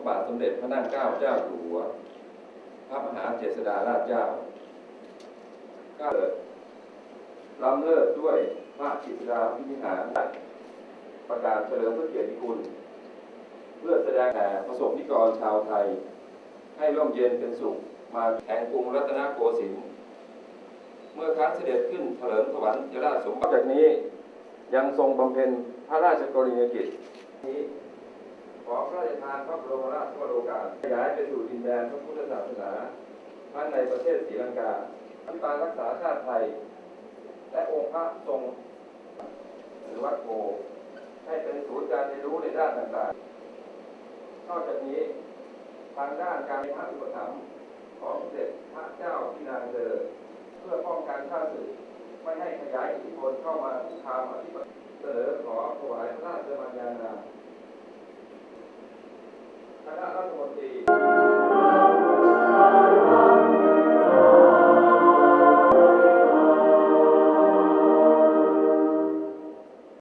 ระบาทสมเด็จพระนั่งเกล้าเจ้าอยู่หัว พระมหาเจษฎาราชเจ้าก็เกิดล้ำเลิศด้วยพระจิตราพินิหารประกาศเฉลิมพระเกียรติคุณ เพื่อแสดงแก่ประสบนิกรชาวไทย ให้ร่มเย็นเป็นสุขมาแห่งกรุงรัตนโกสินทร์เมื่อครั้งเสด็จขึ้นเถลิมถวัลยราชสมบัติจากนี้ยังทรงบำเพ็ญพระราชกรณียกิจนี้ ขอพระราชทานพระบรมราชวโรกาสขยายไปสู่ดินแดนพระพุทธศาสนาทั้งในประเทศศรีลังกาอภิบาลรักษาชาติไทย และองค์พระทรงหรือวัดโพให้เป็นศูนย์การเรียนรู้ในด้านต่างๆ นอกจากนี้ทางด้านการพระอุปถัมภ์ของสมเด็จพระเจ้าพินางเธอเพื่อป้องกันข้าศึกไม่ให้ขยายอิทธิพลเข้ามาคุกคามอธิปไตยเสนอขอถวายพระราชมัญญานา what they